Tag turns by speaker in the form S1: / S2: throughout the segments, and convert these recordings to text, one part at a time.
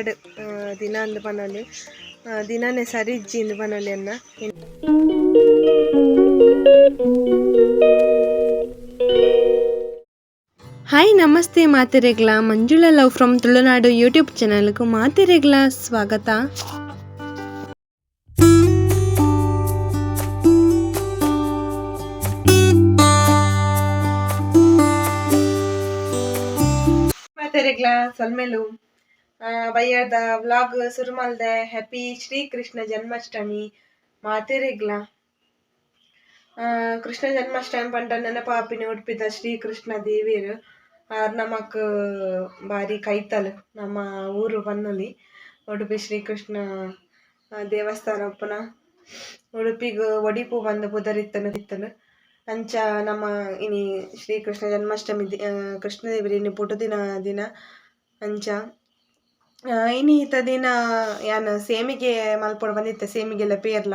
S1: ಬ್ಯಾಡ್ ದಿನ ಅಂದು ಬನ್ನೋಲಿ ದಿನಾನೇ ಸರಿ ಇಜ್ಜಿ ಇಂದು ಪನೊಲಿ ಅನ್ನ. ಹಾಯ್ ನಮಸ್ತೆ ಮಾತೆರೆಗ್ಲ Manjula love from Tulunadu YouTube ಚಾನಲ್ಗೂ ಮಾತೆರೆಗ್ಲ ಸ್ವಾಗತ. ಮಾತೆರೆಗ್ಲ ಸೊಲ್ಮೆಲು. ಬಯ್ಯದ ವ್ಲಾಗ್ ಶುರು ಮಾಡಿದೆ ಹ್ಯಾಪಿ ಶ್ರೀಕೃಷ್ಣ ಜನ್ಮಾಷ್ಟಮಿ ಮಾತೇರಿಗ್ಲ. ಕೃಷ್ಣ ಜನ್ಮಾಷ್ಟಮಿ ಪಂಡ ನೆನಪಾಪಿನ ಉಡುಪಿದ ಶ್ರೀಕೃಷ್ಣ ದೇವಿಯರು ಆರ್ ನಮಕ್ ಬಾರಿ ಕೈತಲ್ ನಮ್ಮ ಊರು ಬನ್ನಲಿ ಉಡುಪಿ ಶ್ರೀಕೃಷ್ಣ ದೇವಸ್ಥಾನ ಉಪ್ಪುನ. ಉಡುಪಿಗ್ ಒಡಿಪು ಬಂದು ಬುಧರಿತ್ತನು ಇತ್ತನು. ಅಂಚ ನಮ್ಮ ಇನಿ ಶ್ರೀಕೃಷ್ಣ ಜನ್ಮಾಷ್ಟಮಿ ದಿ- ಆ, ಕೃಷ್ಣ ದೇವಿರಿ ಇನಿ ಪುಟ್ಟು ದಿನ ದಿನ ಅಂಚ ಆ, ಇನಿ ಈತ ದಿನ ಯಾನ್ ಸೇಮಿಗೆ ಮಲ್ಪೊಡು ಬಂದಿತ್ತೆ ಸೇಮಿಗೆಲ್ಲ ಪೇರ್ಲ.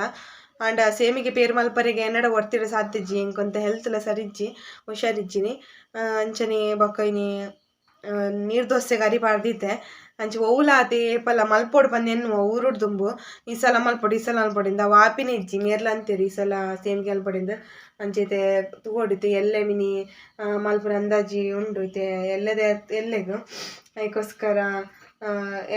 S1: And ಸೇಮಿಗೆ peer ಮಲ್ಪರೆಗೆ ಎನ್ನಡ ಒರ್ತಿಡ ಸಾಧ್ಯಜ್ಜಿ ಎಂಕೊಂತ ಹೆಲ್ತ್ಲ ಸರಿಜ್ಜಿ ಹುಷಾರಿಜ್ಜಿನಿ. ಅಂಚನೆ ಬೊಕ್ಕ ಇನಿ ನೀರ್ ದೋಸೆಗೆ ಅರಿ ಪಾಡ್ದಿತ್ತೆ. ಅಂಚ ಒವ್ಲಾತಿ ಏಪಲ ಮಲ್ಪೊಡು ಬಂದು ಎನ್ನುವ ಊರುಡ್ ದುಂಬು. ಈ ಸಲ ಮಲ್ಪೊಡು ಈ ಸಲ ಮಲ್ಪೊಡಿಂದ ವಾಪಿನ ಇಜ್ಜಿ ಮೇರ್ಲ ಅಂತೀರಿ ಈ ಸಲ ಸೇಮ್ಗೆ ಅಲ್ಪಡಿಂದ. ಅಂಚೈತೆ ತೂಗೊಡಿತು ಎಲ್ಲೆ ಮಿನಿ ಮಲ್ಪುರ ಅಂದಾಜಿ ಉಂಡು ಇತ್ತೆ ಎಲ್ಲದೇ ಎಲ್ಲೆಗು. ಅದಕ್ಕೋಸ್ಕರ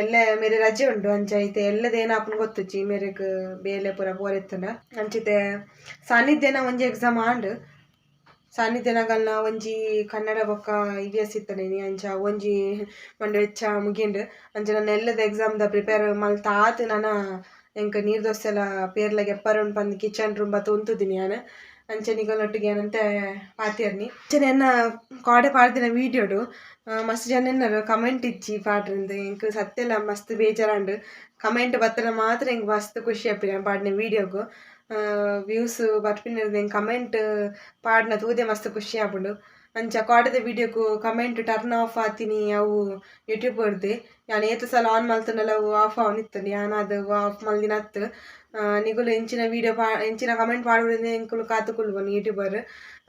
S1: ಎಲ್ಲೆ ಮೇರೆ ರಜೆ ಉಂಡು ಅಂಚ ಐತೆ ಎಲ್ಲದ ಏನಾಪನ್ ಗೊತ್ತುಜ್ಜಿ ಮೇರೆಗ್ ಬೇಲೆ ಪೂರ ಪೋರೆತ್ತುಂಡ ಅಂಚಿತೆ, ಸಾನ್ನಿಧ್ಯನ ಒಂಜಿ ಎಕ್ಸಾಮ್ ಆಂಡ್. ಸಾನ್ನಿಧ್ಯನಗಲ್ನ ಒಂಜಿ ಕನ್ನಡ ಬೊಕ್ಕ ಇ ವಿ ಎಸ್ ಇತ್ತನೇನಿ ಅಂಚ, ಒಂಜಿ ಮಂಡೆ ವೆಚ್ಚ ಮುಗಿಂಡ್. ಅಂಚ ನನ್ನ ಎಲ್ಲದ ಎಕ್ಸಾಮ್ದ ಪ್ರಿಪೇರ್ ಮಲ್ತ ಆತ್ ನಾನು, ಎಂಕ ನೀರ್ ದೋಸೆಲ ಪೇರ್ಲಾಗ ಎಪ್ಪರ್ ಪಂದ್ ಕಿಚನ್ ರೂಮ್ ಬತ್ತು ಉಂತುದಿನಿ ನಾನು ಅಂಚನಿಗೊಲ್ಲೊಟ್ಟಿಗೆ ಏನಂತೆ ಪಾತಿಯರ್ನಿ ಅಂಚನೆ ಎನ್ನ ಕಾಡೆ ಪಾಡ್ದಿನ ವೀಡಿಯೋಡು ಮಸ್ತ್ ಜನ ಏನಾರು ಕಮೆಂಟ್ ಇಚ್ಚಿ ಪಾಡ್ರಿಂದ ಎಂಕ್ ಸತ್ಯಲ್ಲ ಮಸ್ತ್ ಬೇಜಾರಾಂಡು. ಕಮೆಂಟ್ ಬತ್ತನ ಮಾತ್ರ ಎಂಕ್ ಮಸ್ತ್ ಖುಷಿ ಆಪಿನ ಪಾಡ್ನ ವೀಡಿಯೋಗು ವ್ಯೂಸ್ ಬರ್ಪಿನದ ಕಮೆಂಟ್ ಪಾಡ್ನ ತೂದೆ ಮಸ್ತ್ ಖುಷಿ ಆಪುಂಡು ಅಂಚ ಕಾಡದ ವೀಡಿಯೋಗು ಕಮೆಂಟ್ ಟರ್ನ್ ಆಫ್ ಆತೀನಿ ಅವು ಯೂಟ್ಯೂಬ್ ಬರ್ದೆ ಯಾನ್ ಏತು ಸಲ ಆನ್ ಮಲ್ತನಲ್ಲ ಅವು ಆಫ್ ಆನ್ ಇತ್ತು ನಾನು ಅದು ಆಫ್ ಮಲ್ದಿನ ಹತ್ತು ನಿಗುಲು ಎಂಚಿನ ವೀಡಿಯೋ ಪಾ ಎಂಚಿನ ಕಮೆಂಟ್ ಮಾಡುವುದರಿಂದ ಎಂಕುಲು ಕಾತುಕೊಳ್ಬೋನು ಯೂಟ್ಯೂಬರ್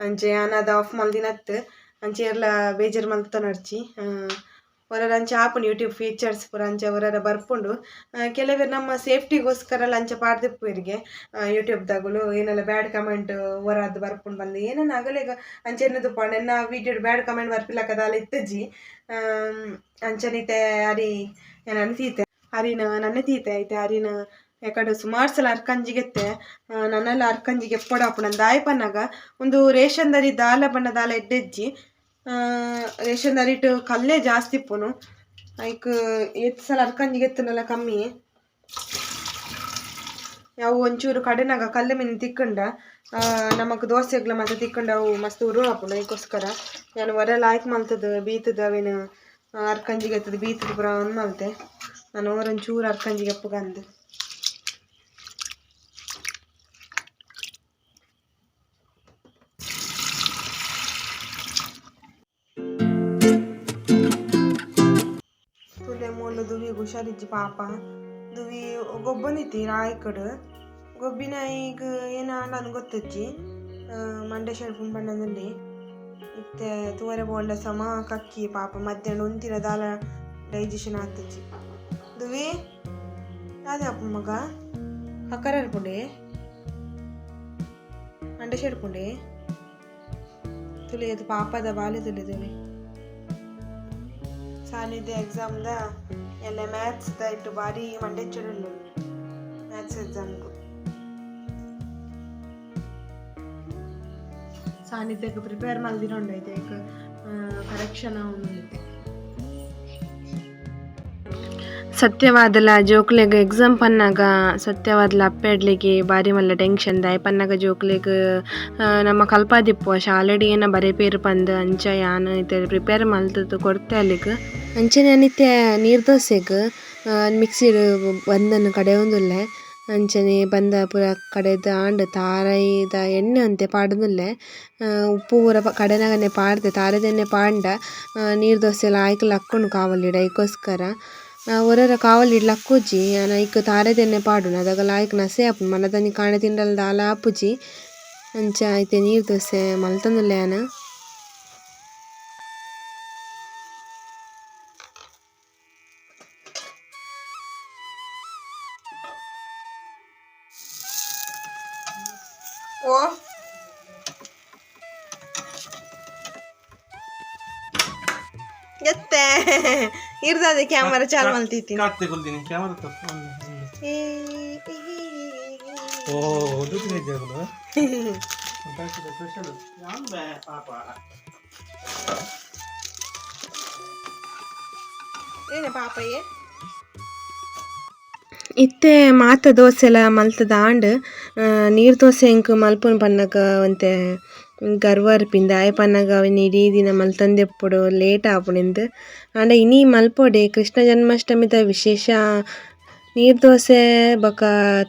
S1: ಅಂಚೆ ಅನಾದ ಆಫ್ ಮಲ್ದಿನ ಹತ್ತು ಅಂಚೆ ಎಲ್ಲ ಬೇಜಾರು ಮಲ್ತ ನಡ್ಚಿ ಹೊರರ ಅಂಚೆ ಆಪುಂಡು ಯೂಟ್ಯೂಬ್ ಫೀಚರ್ಸ್ ಪೂರ ಅಂಚೆ ಹೊರರ ಬರ್ಪುಂಡು. ಕೆಲವರು ನಮ್ಮ ಸೇಫ್ಟಿಗೋಸ್ಕರ ಲಂಚ ಪಾಡ್ದಿಪ್ಪುವರಿಗೆ ಯೂಟ್ಯೂಬ್ದಾಗಲು ಏನೆಲ್ಲ ಬ್ಯಾಡ್ ಕಮೆಂಟ್ ಹೊರದ್ದು ಬರ್ಪುಂಡು ಬಂದು. ಏನೇನು ಆಗಲೇ ಅಂಚೆ ಏನದು ಪಾಂಡ್. ಎನ್ನ ವೀಡಿಯೋ ಬ್ಯಾಡ್ ಕಮೆಂಟ್ ಬರ್ಪಿಲ್ಲಕದ ಅಲ್ಲಿ ಇತ್ತಜ್ಜಿ. ಅಂಚನಿತೆ ಅರಿ ಏನು ಹರಿನ ಅರಿನ ನನ್ನ ತೀತೆ ಐತೆ ಅರಿನ ಯಾಕಡೆ ಸುಮಾರು ಸಲ ಅರ್ಕಂಜಿಗೆತ್ತೆ ನನ್ನೆಲ್ಲ ಅರ್ಕಂಜಿಗೆ ಎಪ್ಪಡ ಆಪುಂಡು ದಾಯಪನ್ನಾಗ ಒಂದು ರೇಷನ್ ದರಿ ದಾಲ, ಬಣ್ಣ ದಾಲ ಎಡ್ಡೆಜ್ಜಿ ರೇಷನ್ ಇಟ್ಟು ಕಲ್ಲೇ ಜಾಸ್ತಿ ಇಪ್ಪುನು. ಐಕ್ ಎತ್ತು ಸಲ ಅರ್ಕಂಜಿಗೆ ಎತ್ತನಲ್ಲ ಕಮ್ಮಿ. ಅವು ಒಂಚೂರು ಕಡೆನಾಗ ಕಲ್ಲೆ ಮೀನು ತಿಕ್ಕಂಡ ನಮಗೆ ದೋಸೆಗ್ಲ ಮತ್ತೆ ತಿಕ್ಕಂಡ ಅವು ಮಸ್ತ್ ಉರು ಆಪುಂಡು ಅದಕ್ಕೋಸ್ಕರ ನಾನು ಹೊರ ಲಾಯ್ಕ್ ಮಲ್ತದ, ಬೀತದ ಅವೇನು ಅರ್ಕಂಜಿಗೆ ಬೀತದ ಪುರ ಅಂದ್ ಮಲ್ತೆ ನಾನು ಒಂಚೂರು ಅರ್ಕಂಜಿಗೆ ಎಪ್ಪಗಂದು ಹುಷಾರಿಜ್ಜಿ ಪಾಪ. ದುವಿ ಗೊಬ್ಬನಿತ್ತಿ ರಾಯ್ಕಡ್. ಗೊಬ್ಬಿನ ಈಗ ಏನ ನಾನು ಗೊತ್ತಜ್ಜಿ. ಮಂಡೆ ಶೆಡ್ಪುನ್ ಬಣ್ಣದಲ್ಲಿ. ಮತ್ತೆ ತೂವರೆ ಬೋಂಡ ಸಮ, ಕಕ್ಕಿ ಪಾಪ, ಮಧ್ಯಾಹ್ನ ಒಂತಿನ ದಾಲ ಡೈಜೆಷನ್ ಆಗ್ತಜ್ಜಿ. ದುವಿ, ಯಾವ್ದು ಅಪ್ಪ ಮಗ? ಕಕ್ಕರ ಇರ್ಕೊಂಡೆ ಮಂಡೆ ಶೆಡ್ಪುಂಡೆ ತುಳಿಯೋದು ಪಾಪದ ಬಾಲೆ ದುವಿ ಸಾನಿಧ್ಯ ಎಕ್ಸಾಮ್ದ ಎಲ್ಲ ಮ್ಯಾಥ್ಸ್ ಇಟ್ಟು ಭಾರಿ ಮಂಡೆ ಚುಡಲು ಮ್ಯಾಥ್ಸ್ ಎಕ್ಸಾಮ್ಗೂ ಸಾನ್ನಿಧ್ಯಕ್ಕೆ ಪ್ರಿಪೇರ್ ಮಲ್ದಿರೋಂಡೈತೆ ಈಗ ಕರೆಕ್ಷನ್ ಅವನೈತೆ ಸತ್ಯವಾದಲ ಜೋಕ್ಲೆಗ್ ಎಕ್ಸಾಮ್ ಪನ್ನಾಗ ಸತ್ಯವಾದಲ ಅಪ್ಪೆಡ್ಲಿಗೆ ಬಾರಿ ಮಲ್ಲ ಟೆನ್ಷನ್ ದಾಯ್ ಪನ್ನಾಗ ಜೋಕ್ಲೆಗ್ ನಮ್ಮ ಕಲ್ಪಾದಿಪ್ಪು ಆಲ್ರೆಡಿ ಏನ ಬರೆ ಪೇರು ಪಂದ್, ಅಂಚ, ಯಾನ್ ಇತ್ತೆ ಪ್ರಿಪೇರ್ ಮಲ್ತದ್ದು ಕೊಡ್ತೆ ಅಲ್ಲಿಗ್. ಅಂಚನೆ ಅನಿತ್ಯ ನೀರ್ ದೋಸೆಗ್ ಮಿಕ್ಸಿಡ್ ಬಂದನ್ನು ಕಡೆ ಒಂದುಲ್ಲೆ ಅಂಚನೆ ಬಂದ ಪುರ ಕಡೆದ ಆಂಡ್ ತಾರೈದ ಎಣ್ಣೆ ಅಂತೆ ಪಾಡ್ದುಲ್ಲೆ. ಉಪ್ಪು ಪೂರ ಕಡೆನಾಗನೆ ಪಾಡ್ದೆ, ತಾರದೆಣ್ಣೆ ಪಾಂಡ ನೀರು ದೋಸೆ ಎಲ್ಲ ಆಯ್ಕಲ್ ಹಾಕ್ಕೊಂಡು ಕಾವಲಿಡ ಒರೊರ ಕಾವಲಿಡ್ಲ ಅಕ್ಕುಜಿ ಆಂಡ ಐಕ್ ತಾರೆದೆರ್ನೆ ಪಾಡುಂಡು ಅದಾಗ ಲಾಯ್ಕ್ ನಸೆ ಆಪುಂಡು ಮಲ್ಲ ಒಂಜಿ ಕಾಣೆ ತಿಂಡಲ ದಾಲ ಆಪುಜಿ ಅಂಚ ಐತೆ ನೀರ್ ದೋಸೆ ಮಲ್ತಂದಲ್ಲ ಆನ. ಓ ಇರ್ದದೆ ಕ್ಯಾಮರಾ ಚಾಲು ಮಲ್ತಿತ್ತೀನಿ
S2: ಕಾತೆ ಕೊಲ್ದಿನಿ ಕ್ಯಾಮರಾ ತಪ್ಪು. ಓ ಒಂದು ಇದ್ದಾಗಲ್ಲ ಸ್ಪೆಷಲ್ ಪಾಪ.
S1: ಏನೇ ಪಾಪಯ್ಯ? ಇತ್ತೆ ಮಾತ ದೋಸೆಲ ಮಲ್ತದ ಆಂಡ್ ನೀರ್ ದೋಸೆ ಇಂಕ್ ಮಲ್ಪುನ ಪನ್ನಕ ಒಂತೆ ಆಯ್ ಪನ್ನಗ ಅವನ್ ಇಡೀ ದಿನ ಮಲ್ತಂದೆಪ್ಪುಡು ಲೇಟ್ ಆಪುಂಡು ಆಂಡ ಇನಿ ಮಲ್ಪೊಡೆ ಕೃಷ್ಣ ಜನ್ಮಾಷ್ಟಮಿದ ವಿಶೇಷ. ನೀರ್ ದೋಸೆ ಬೊಕ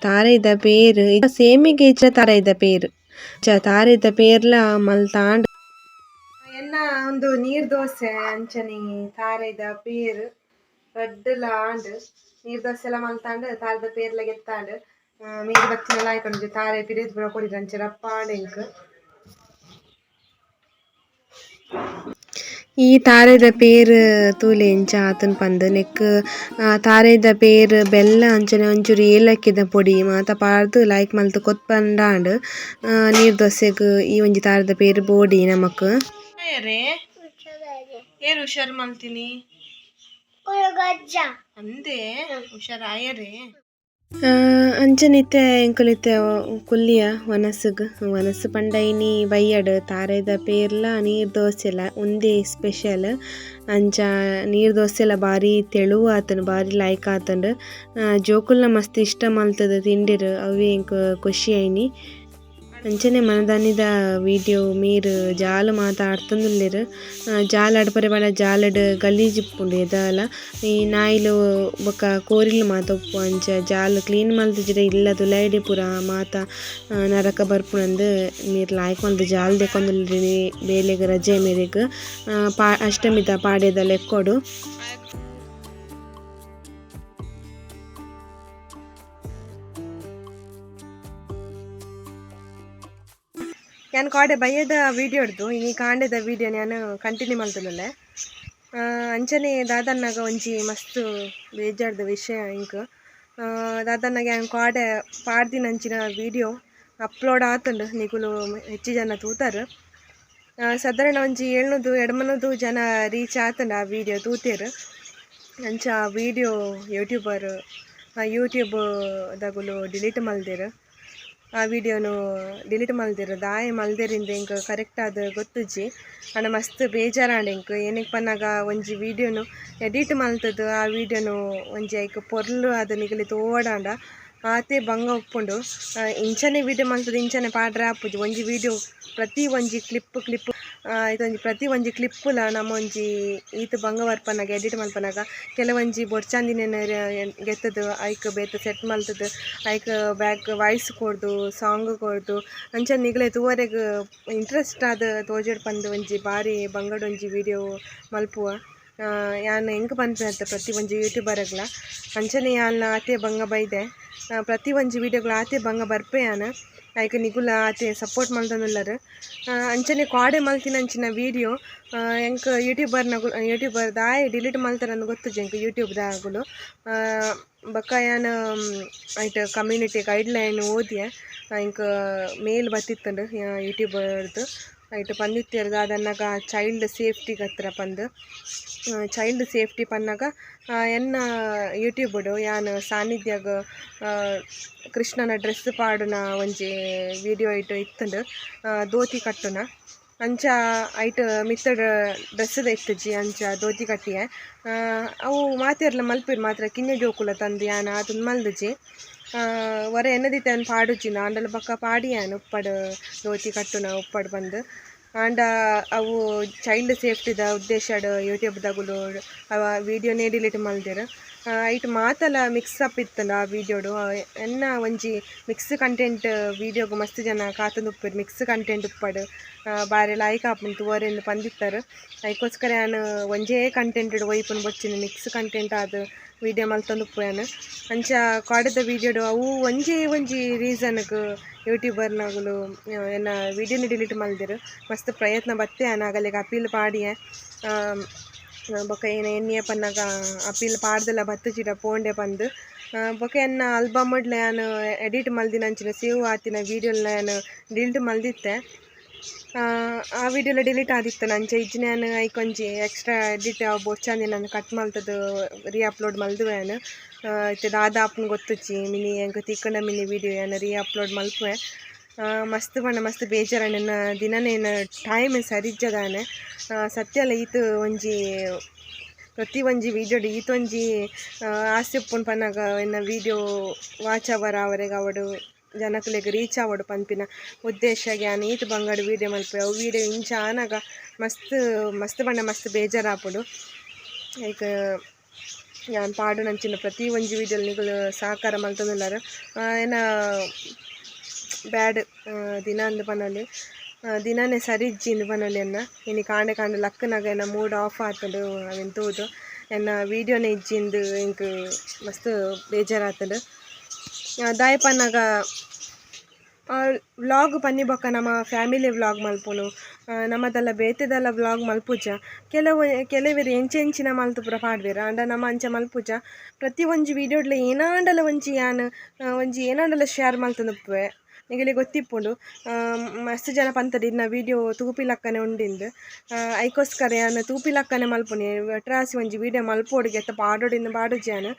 S1: ತಾರೆದ ಪೇರ್. ಸೇಮಿಗೆ ಇಜ್ಜ ತಾರೆದ ಪೇರ್. ಇಜ್ಜ ತಾರೆದ ಪೇರ್ಲ ಮಲ್ತಾಂಡ್. ಎನ್ನ ಒಂದು ನೀರ್ ದೋಸೆ ಅಂಚನೆ ತಾರೆದ ಪೇರ್. ರಡ್ಡುಲ ಆಂಡ್ ನೀರ್ ದೋಸೆ ಎಲ್ಲ ಮಲ್ತಾಂಡ್ ತಾರೆದ ಪೇರ್ಲ ಗೆತ್ತಾಂಡ್. ಮೀರ್ ಬತ್ತಿನೆಲ್ಲ ಆಯ್ಕೊಂಡು ತಾರೆ ಪಿರಿದ್ ಬುಡ ಕೊಡಿರ ಅಂಚೆ ರಪ್ಪಾಂಡ್ ಎಂಕ್ ಈ ತಾರೆದ ಪೇರ್ ತೂಲೆ ಎಂಚ ಆತುನ್ ಪಂದ್ ನೆಕ್ ಆ, ತಾರೆದ ಪೇರ್ ಬೆಲ್ಲ ಅಂಚನೆ ಒಂಚೂರು ಏಲಕ್ಕಿದ ಪೊಡಿ ಮಾತ ಪಾಡ್ದ್ ಲೈಕ್ ಮಲ್ತ್ ಕೊತ್ಪಂಡಾಂಡ್ ಆ, ನೀರ್ ದೋಸೆಗ್ ಈ ಒಂಜಿ ತಾರೆದ ಪೇರ್ ಬೋಡಿ ನಮಕ್. ಏರು ಹುಷಾರ್ ಮಲ್ತೀನಿ? ಅಂದೆ? ಹುಷಾರಾಯರೆ? ಅಂಚನಿತ್ತೆ ಎಂಕುಲಿತ್ತೆ ಕುಲ್ಲಿಯ ವನಸು ವನಸ್ ಪಂಡೈನಿ ಬಯ್ಯಡ್ ತಾರೆದ ಪೇರ್ಲ ನೀರ್ ದೋಸೆಲ ಒಂದೇ ಸ್ಪೆಷಲ್ ಅಂಚ ನೀರ್ ದೋಸೆಲ ಬಾರಿ ತೆಳು ಆತುಂಡು, ಬಾರಿ ಲೈಕ್ ಆತುಂಡು. ಜೋಕುಲ್ನ ಮಸ್ತ್ ಇಷ್ಟ ಮಲ್ತದ ತಿಂಡಿರ್ ಅವೇ ಎಂಕ್ ಖುಷಿ ಐನಿ. ಅಂಚನೆ ಮನದಾನಿದ ವಿಡಿಯೋ, ಮೀರ್ ಜಾಲ್ ಮಾತಾಡ್ತಂದುಲ್ಲೆರ್ ಜಾಲ್ ಅಡ್ಪರೆ ಪಂಡ ಜಾಲಡ್ ಗಲೀಜ್ ಇಪ್ಪುಂಡು ಎದಾಲ ಈ ನಾಯಿಲು ಬೊಕ ಕೋರಿಲ್ ಮಾತ ಉಪ್ಪು ಅಂಚ, ಜಾಲ್ ಕ್ಲೀನ್ ಮಲ್ತಿಜ್ರೆ ಇಲ್ಲ ದುಲೈಡೆ ಪೂರ ಮಾತ ನರಕ ಬರ್ಪುನಂದ್ ಮೀರ್ ಲಾಯ್ಕ್ ಮಲ್ತ್ ಜಾಲ್ ದೆಕೊಂದುಲ್ಲೆರ್ ಬೇಲೆಗ್ ರಜೆ ಮೇರೆಗ್ ಪಾ ಅಷ್ಟಮಿದ ಪಾಡ್ಯದ ಲೆಕ್ಕೊಡು. ഞാൻ ಕಾಡೆ ಬಯ್ಯದ ವಿಡಿಯೋ ಹಿಡ್ದು ಈ ಕಾಂಡೆದ ವಿಡಿಯೋ ನಾನು ಕಂಟಿನ್ಯೂ ಮಲ್ತುನಲ್ಲೆ ಅಂಚನೆ ದಾದನ್ನಾಗ ಒಂಜಿ ಮಸ್ತ್ ಬೇಜಾರ್ದ ವಿಷಯ ಇಂಕ್. ದಾದನ್ನಾಗ ನಾನು ಕಾಡೆ ಪಾಡ್ದಿನಂಚಿನ ವಿಡಿಯೋ ಅಪ್ಲೋಡ್ ಆತುಂಡು ನಿಗುಲು ಹೆಚ್ಚು ಜನ ತೂತಾರು. ಸಾಧಾರಣ ಒಂಜಿ ಏಳ್ನೂದು ಎಡಮನೂದು ಜನ ರೀಚ್ ಆತುಂಡು ಆ ವಿಡಿಯೋ ತೂತೇರು. ಅಂಚ ಆ ವಿಡಿಯೋ ಯೂಟ್ಯೂಬರ್ ಯೂಟ್ಯೂಬ್ ದಗುಲು ಡಿಲೀಟ್ ಮಲ್ದೆರ್ ಆ ವಿಡಿಯೋನು ಡಿಲೀಟ್ ಮಲ್ದೆರ್ ದಾಯ ಮಲ್ದಿರಿಂದ ಕರೆಕ್ಟ್ ಆದ್ ಗೊತ್ತುಜ್ಜಿ ಆಂಡ ಮಸ್ತ್ ಬೇಜಾರಾಂಡ್ ಎಂಕ್ ಏನಕ್ಕೆ ಪನ್ನಾಗ ಒಂಜಿ ವಿಡಿಯೋನು ಎಡಿಟ್ ಮಲ್ತುದು ಆ ವಿಡಿಯೋನು ಒಂಜಿ ಐಕ್ ಪೊರ್ಲು ಅದು ನಿಗಲಿ ತೋಡಾಂಡ ಆತೆ ಬಂಗ ಉಪ್ಪುಂಡು ಇಂಚನೆ ವಿಡಿಯೋ ಮಲ್ತದ ಇಂಚನೆ ಪಾಡ್ರೆ ಆಪುಜಿ ಒಂಜಿ ವಿಡಿಯೋ ಪ್ರತಿ ಒಂಜಿ ಕ್ಲಿಪ್ ಕ್ಲಿಪ್ ಇದೊಂಜಿ ಪ್ರತಿ ಒಂಜಿ ಕ್ಲಿಪ್ಪುಲ ನಮ್ಮ ಒಂಜಿ ಈತ್ ಬಂಗ ಬರ್ಪನಾಗ ಎಡಿಟ್ ಮಲ್ಪನಾಗ ಕೆಲವೊಂಜಿ ಬೊಡ್ಚಾಂದಿನ ಗೆತ್ತದು, ಐಕ್ ಬೇತ ಸೆಟ್ ಮಲ್ತದ ಐಕ್ ಬ್ಯಾಕ್ ವಾಯ್ಸ್ ಕೊಡ್ದು ಸಾಂಗ್ ಕೊಡ್ದು ಅಂಚನೆ ನಿಗ್ಲೆ ತೂವರೆಗ್ ಇಂಟ್ರೆಸ್ಟ್ ಆದ ತೋಜಡ್ ಪಂದ್ ಒಂಜಿ ಬಾರಿ ಬಂಗಡೊಂಜಿ ವಿಡಿಯೋ ಮಲ್ಪುವ. ಯಾನ್ ಎಂಕ್ ಅಂತ ಪ್ರತಿ ಒಂಜಿ ಯೂಟ್ಯೂಬರ್ಗಳ. ಅಂಚನೆ ಯಾನ್ಲ ಆತೆ ಬಂಗ ಬೈದೆ ಪ್ರತಿ ಒಂಜಿ ವೀಡಿಯೋಗಳು ಆತೆ ಬಂಗ ಬರ್ಪೆ ಯಾನ ಆಯ್ಕೆ ನಿಗುಲ ಆತೆ ಸಪೋರ್ಟ್ ಮಲ್ತೊಂದುಲ್ಲರ್ ಆ, ಅಂಚನೆ ಕಾಡೆ ಮಲ್ತಿನಂಚಿನ ವಿಡಿಯೋ. ಹೆಂಗೆ ಯೂಟ್ಯೂಬರ್ ನಗು ಯೂಟ್ಯೂಬರ್ ದಾಯೆ ಡಿಲೀಟ್ ಮಲ್ತಾರನ್ನು ಗೊತ್ತು ಎಂಕ್ ಯೂಟ್ಯೂಬ್ ದಾಗುಲು ಬಕ್ಕ ಯಾನ್ ಐಟ್ ಕಮ್ಯುನಿಟಿ ಗೈಡ್ಲೈನ್ ಓದಿಯ. ಹಿಂಗೆ ಮೇಲ್ ಬತ್ತಿತ್ತಂಡು ಯೂಟ್ಯೂಬರ್ದು. ಐಟ್ ಪಂದಿತ್ತೆರ್ ಅದನ್ನಾಗ ಚೈಲ್ಡ್ ಸೇಫ್ಟಿ ಹತ್ರ ಪಂದ್ ಚೈಲ್ಡ್ ಸೇಫ್ಟಿ ಪನ್ನಗ ಎನ್ನ ಯೂಟ್ಯೂಬ್ಡು ಯಾನ್ ಸಾನ್ನಿಧ್ಯಾಗ ಆ, ಕೃಷ್ಣನ ಡ್ರೆಸ್ ಪಾಡುನ ಒಂಜಿ ವಿಡಿಯೋ ಇಟ್ಟು ಇತ್ತುಂಡು ದೋತಿ ಕಟ್ಟುನ. ಅಂಚ ಐಟ್, ಮಿತ್ತಡ್ ದ ಇತ್ತುಜಿ ಅಂಚ ದೋತಿ ಕಟ್ಟಿಯ ಅವು ಮಾತೆರ್ಲ ಮಲ್ಪೆರ್ ಮಾತ್ರ, ಕಿನ್ನೆ ಜೋಕುಲ ತಂದು ಯಾನ ಅದನ್ನ ಜಿ. ವರ ಎನ್ನದಿತ್ತ ಅನ್ ಪಾಡುಜಿನ ಆಂಡಲ ಬಕ್ಕ ಪಾಡಿಯಾನ್ ಉಪ್ಪಡ್ ದೋತಿ ಕಟ್ಟುನ, ಉಪ್ಪಡ್ ಬಂದು. ಆಂಡ ಅವು ಚೈಲ್ಡ್ ಸೇಫ್ಟಿದ ಉದ್ದೇಶಡ್ ಯೂಟ್ಯೂಬ್ದಾಗುಲು ಅವ ವಿಡಿಯೋ ಡಿಲೀಟ್ ಮಲ್ದೆರ್. ಐಟ್ ಮಾತಲ್ಲ ಮಿಕ್ಸ್ ಅಪ್ ಇತ್ತಲ್ಲ ಆ ವಿಡಿಯೋಡು ಎನ್ನ ಒಂಜಿ ಮಿಕ್ಸ್ ಕಂಟೆಂಟ್ ವೀಡಿಯೋಗು ಮಸ್ತ್ ಜನ ಕಾತಂದು ಉಪ್ಪರು ಮಿಕ್ಸ್ ಕಂಟೆಂಟ್ ಉಪ್ಪಡು. ಬಾರೆ ಲಾಯ್ಕ್ ಆಪುಂಡು ತೂವರೆಂದು ಪಂದಿತ್ತಾರೆ. ಅದಕ್ಕೋಸ್ಕರ ನಾನು ಒಂಜೇ ಕಂಟೆಂಟ್ ಒಯ್ಪನ್ ಬೊಚ್ಚಿನ ಮಿಕ್ಸ್ ಕಂಟೆಂಟ್ ಆದ್ ವಿಡಿಯೋ ಮಲ್ತೊಂದು ಉಪ್ಪುಯಾನ್ ಅಂಚ ಕಾಡದ ವೀಡಿಯೋಡು ಅವು ಒಂಜೇ ಒಂಜಿ ರೀಸನ್ಗೆ ಯೂಟ್ಯೂಬರ್ನಾಗಲು ಎನ್ನ ವೀಡಿಯೋನ ಡಿಲೀಟ್ ಮಲ್ದೆರ್. ಮಸ್ತ್ ಪ್ರಯತ್ನ ಬತ್ತೆ ಆಗಲಿಗೆ ಅಪೀಲ್ ಪಾಡಿಯೆ. ಬೊಕ ಏನ ಎನ್ನಿಯ ಪನ್ನಗ ಅಪೀಲ್ ಪಾಡ್ದೆಲ ಬತ್ತುಜಿಡ ಪೋಂಡೆ ಪಂದ್ ಬೊಕ ಎನ್ನ ಆಲ್ಬಮ್ಡ್ಲ ನಾನು ಎಡಿಟ್ ಮಲ್ದಿನಂಚಿನ ಸೇವ್ ಆತಿನ ವೀಡಿಯೋಲ ನಾನು ಡಿಲೀಟ್ ಮಲ್ದಿತ್ತೆ. ಆ, ವಿಡಿಯೋಲ ಡಿಲೀಟ್ ಆದಿತ್ತು ನಂಚೆ ಇಜ್ಜಿನ ನಾನು ಐಕೊಂಜಿ ಎಕ್ಸ್ಟ್ರಾ ಎಡಿಟ್ ಬೊಚ್ಚಂದಿ ನಾನು ಕಟ್ ಮಲ್ತದು ರೀ ಅಪ್ಲೋಡ್ ಮಲ್ದುವೆ ನಾನು ಇತ್ತೆ ದಾದ ಗೊತ್ತುಚ್ಚಿ ಮಿನಿ ಎಂಕ್ ತಿಕ್ಕಂಡ ಮಿನಿ ವಿಡಿಯೋ ನಾನು ರೀ ಅಪ್ಲೋಡ್ ಮಲ್ಪುವೆ ಮಸ್ತ್ ಬಣ್ಣ, ಮಸ್ತ್ ಬೇಜಾರಣ್ಣ ದಿನನೇನ ಟೈಮ್ ಸರಿಜ್ಜದಾನೆ ಸತ್ಯಲ್ಲ ಈತು ಒಂಜಿ, ಪ್ರತಿ ಒಂಜಿ ವೀಡಿಯೋಡು ಈತೊಂಜಿ ಆಸೆ ಉಪ್ಪುಂಡು ಪನ್ನಾಗ ಎನ್ನ ವಿಡಿಯೋ ವಾಚ್ ಅವರ್ ಅವರಿಗೆ ಅವಡು, ಜನಕ್ಲೆಗ್ ರೀಚ್ ಆವಡು ಪನ್ಪಿನ ಉದ್ದೇಶ ಗ್ಯಾನ್ ಈತು ಬಂಗಾಡು ವೀಡಿಯೋ ಮಲ್ಪ. ಅವು ವೀಡಿಯೋ ಇಂಚ ಆನಾಗ ಮಸ್ತ್ ಮಸ್ತ್ ಬಣ್ಣ, ಮಸ್ತ್ ಬೇಜಾರಾಪುಡು ಲೈಕ್ ಯಾನ್ ಪಾಡು ನಂಚಿನ ಪ್ರತಿ ಒಂಜಿ ವಿಡಿಯೋಲ್ ನಿಗುಲು ಸಹಕಾರ ಮಲ್ತೊಂದುಲ್ಲಾರ. ಏನ ಬ್ಯಾಡ್ ದಿನ ಅಂದ್ ಪನೊಲಿ ದಿನನೇ ಸರಿ ಇಜ್ಜಿಂದು ಪನೊಲಿ ಎನ್ನ. ಇನಿ ಕಾಂಡೆ ಕಾಂಡೆ ಲಕ್ಕನಾಗ ಎನ್ನ ಮೂಡ್ ಆಫ್ ಆತುಂಡು ಅವೆನ್ ತೂದು ಎನ್ನ ವೀಡಿಯೋನೇ ಇಜ್ಜಿಂದು ಇಂಕ್ ಮಸ್ತ್ ಬೇಜಾರಾತಡು. ದಾಯ ಪನ್ನಾಗ ವ್ಲಾಗ್ ಪನ್ನಿ ಬಕ್ಕ ನಮ್ಮ ಫ್ಯಾಮಿಲಿ ವ್ಲಾಗ್ ಮಲ್ಪುನು. ನಮ್ಮದೆಲ್ಲ ಬೇತೆದೆಲ್ಲ ವ್ಲಾಗ್ ಮಲ್ಪುಜ ಕೆಲವು, ಕೆಲವೇರು ಎಂಚ ಎಂಚಿನ ಮಲ್ತು ಪುರ ಪಾಡ್ವೆರ್ ಆಂಡ ನಮ್ಮ ಅಂಚ ಮಲ್ಪುಜ ಪ್ರತಿ ಒಂಜಿ ವಿಡಿಯೋಡ್ಲೆ ಏನಾಂಡಲ ಒಂಜಿ ಯಾನ್ ಒಂಜಿ ಏನಾಂಡಲ ಶೇರ್ ಮಲ್ತುನುಪ್ಪುವೆ. ನಿಗಲಿ ಗೊತ್ತಿಪ್ಪುಂಡು. ಮಸ್ತ್ ಜನ ಪಂತದ ಇನ್ನ ವಿಡಿಯೋ ತೂಪಿಲಕ್ಕನೆ ಉಂಡಿಂದು. ಐಕೋಸ್ಕರ ಯಾನ್ ತೂಪಿಲಕ್ಕನೆ ಮಲ್ಪುನಿ. ಟ್ರಾಸಿ ಒಂಜಿ ವೀಡಿಯೋ ಮಲ್ಪೋಡು ಗೆತ್ತ ಪಾಡೋಡಿಂದ ಪಾಡುಜ್ಯಾನ್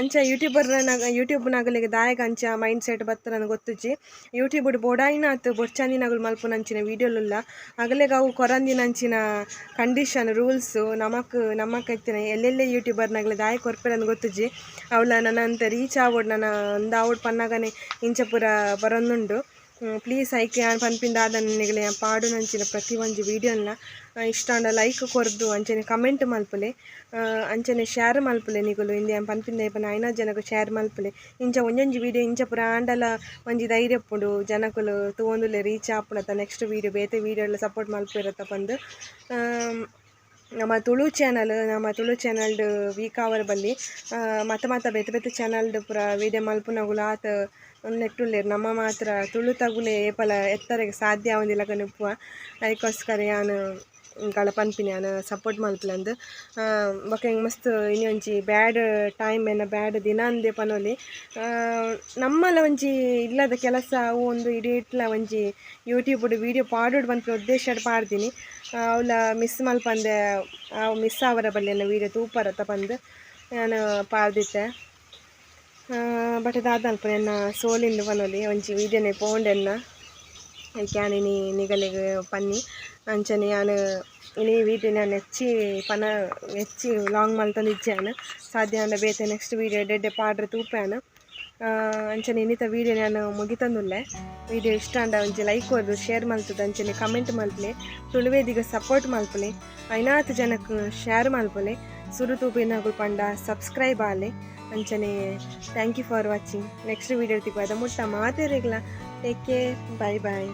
S1: ಅಂಚ ಯೂಟ್ಯೂಬರ್ನಾಗ ಯೂಟ್ಯೂಬ್ನಾಗಲಿಗೆ ದಾಯಗ ಅಂಚ ಮೈಂಡ್ ಸೆಟ್ ಬತ್ತರನ್ನು ಗೊತ್ತುಜಿ ಯೂಟ್ಯೂಬ್ ಬೋಡಾಯಿನಾತ್ ಬೊರ್ಚಂದಿನಗುಲು ಮಲ್ಪುನಂಚಿನ ವೀಡಿಯೋಲುಲ್ಲ ಅಗಲೆಗ್ ಅವು ಕೊರಂದಿನಂಚಿನ ಕಂಡೀಷನ್ ರೂಲ್ಸು ನಮಕ್ ನಮಕ್ ಎತ್ತಿನ ಎಲ್ಲೆಲ್ಲೆ ಯೂಟ್ಯೂಬರ್ನಾಗಲಿ ದಾಯ ಕೊರ್ಪಿರನ್ನು ಗೊತ್ತುಜಿ ಅವಳ ನನ್ನ ಅಂತ ರೀಚ್ ಆವಡ್ ನನ್ನ ಒಂದು ಆವಡ್ ಪನ್ನಾಗನೆ ಇಂಚ ಪೂರ ಬರೊಂದುಂಡು ಪ್ಲೀಸ್ ಐಕೆ ಯಾನ್ ಪನ್ಪಿಂದ ಆದನಿಗಲೆ ಪಾಡು ನಂಚಿನ ಪ್ರತಿ ಒಂಜಿ ವಿಡಿಯೋನ ಇಷ್ಟ ಅಂಡ ಲೈಕ್ ಕೊರ್ದು ಅಂಚನೆ ಕಮೆಂಟ್ ಮಲ್ಪಲೆ. ಅಂಚನೆ ಶೇರ್ ಮಲ್ಪಲೆ ನಿಗುಲು. ಇಂದು ಯಾನ್ ಪನ್ಪಿಂದ ಇಪ್ಪನ ಐನಾ ಜನకు ಶೇರ್ ಮಲ್ಪಲೆ. ಇಂಚ ಒಂಜೊಂಜಿ ವೀಡಿಯೋ ಇಂಚ ಪುರ ಆಂಡಲ ಒಂಜಿ ಧೈರ್ಯ ಪುಂಡು ಜನಕುಲು ತೂವೊಂದುಲ್ಲೆ ರೀಚ್ ಆಪುಣತ ನೆಕ್ಸ್ಟ್ ವೀಡಿಯೋ ಬೇತೆ ವಿಡಿಯೋಲ ಸಪೋರ್ಟ್ ಮಲ್ಪಿರತ್ತ ಬಂದು ನಮ್ಮ ತುಳು ಚಾನಲ್ ನಮ್ಮ ತುಳು ಚಾನಲ್ಡ್ ವೀಕ್ ಅವರ್ ಬಲ್ಲಿ ಮತ್ತ ಮತ್ತ ಬೇತೆ ಬೇತೆ ಚಾನಲ್ಡ್ ಪೂರ ವಿಡಿಯೋ ಮಲ್ಪುನಗುಲು ಆತ ನೆಟ್ಟುಲ್ಲೇರು ನಮ್ಮ ಮಾತ್ರ ತುಳು ತಗುಲೆ ಏಪಲ ಎತ್ತರೆಗೆ ಸಾಧ್ಯ ಆಗೋದಿಲ್ಲ ಕಣಪ್ಪ. ಅದಕ್ಕೋಸ್ಕರ ಯಾನು ಗಳ ಪನ್ಪಿನಿ ಯಾನು ಸಪೋರ್ಟ್ ಮಲ್ಪಲಂದು ಬೊಕ ಹೆಂಗೆ ಮಸ್ತ್ ಇನ್ನೊಂಚಿ ಬ್ಯಾಡ್ ಟೈಮ್ ಏನ, ಬ್ಯಾಡ್ ದಿನ ಅಂದೆ ಪನೋಲಿ ನಮ್ಮಲ್ಲ ನಮ್ಮಲ ಒಂಜಿ ಇಲ್ಲದ ಕೆಲಸ, ಅವು ಒಂದು ಇಡೀ ಇಟ್ಲ ಒಂಜಿ ಯೂಟ್ಯೂಬ್ ವಿಡಿಯೋ ಪಾಡೋಡು ಬಂತ ಉದ್ದೇಶ ಪಾಡ್ತೀನಿ ಅವಳ ಮಿಸ್ ಮಲ್ಪಂದೆ ಅವು ಮಿಸ್ ಆವರ ಬಲ್ಲಿ ವೀಡಿಯೋ ತೂಪರತ್ತ ಬಂದು ನಾನು ಪಾಡ್ದಿತ್ತೆ. ಬಟ್ ಅದಾದಲ್ಪ ನನ್ನ ಸೋಲಿಂದು ಬನ್ನೊಲಿ ಒಂಚಿ ಇದೇನೆ ಪೋಂಡೆನ್ನ ಕ್ಯಾನಿನಿ, ನಿಗಲಿಗೆ ಪನ್ನಿ, ಅಂಚನೆ ನಾನು ಇನಿ ವೀಡಿಯೋ ನಾನು ಹೆಚ್ಚಿ ಪನ ಹೆಚ್ಚಿ ಲಾಂಗ್ ಮಲ್ತೊಂದು ಇಜ್ಜಾನು ಸಾಧ್ಯ ಅಂದ ಬೇತೆ ನೆಕ್ಸ್ಟ್ ವೀಡಿಯೋ ಡೆಡ್ಡೆ ಪಾಡ್ರೆ ತೂಪ್ಯಾನು. ಅಂಚನೆ ಇನ್ನಿತ ವೀಡಿಯೋ ನಾನು ಮುಗಿತಂದುಲ್ಲೆ ವೀಡಿಯೋ ಇಷ್ಟ ಅಂಡ ಒಂಜಿ ಲೈಕ್ ಕೊರ್ದು ಶೇರ್ ಮಲ್ತದ, ಅಂಚನೆ ಕಮೆಂಟ್ ಮಲ್ಪಲೆ. ತುಳುವೇದಿಗೆ ಸಪೋರ್ಟ್ ಮಲ್ಪಲೆ. ಐನಾತ್ ಜನಕ್ಕೆ ಶೇರ್ ಮಲ್ಪಲೆ. ಸುರು ತೂಪಿನಾಗುಲ್ ಪಂಡ ಸಬ್ಸ್ಕ್ರೈಬ್ ಆಲೆ. ಅಂಚನೆ thank you for watching next video ತಿಕ್ಕೋದ ಮುಟ್ಟ ಇರಲಿಲ್ಲ ಟೇಕ್ ಕೇರ್ ಬಾಯ್ ಬಾಯ್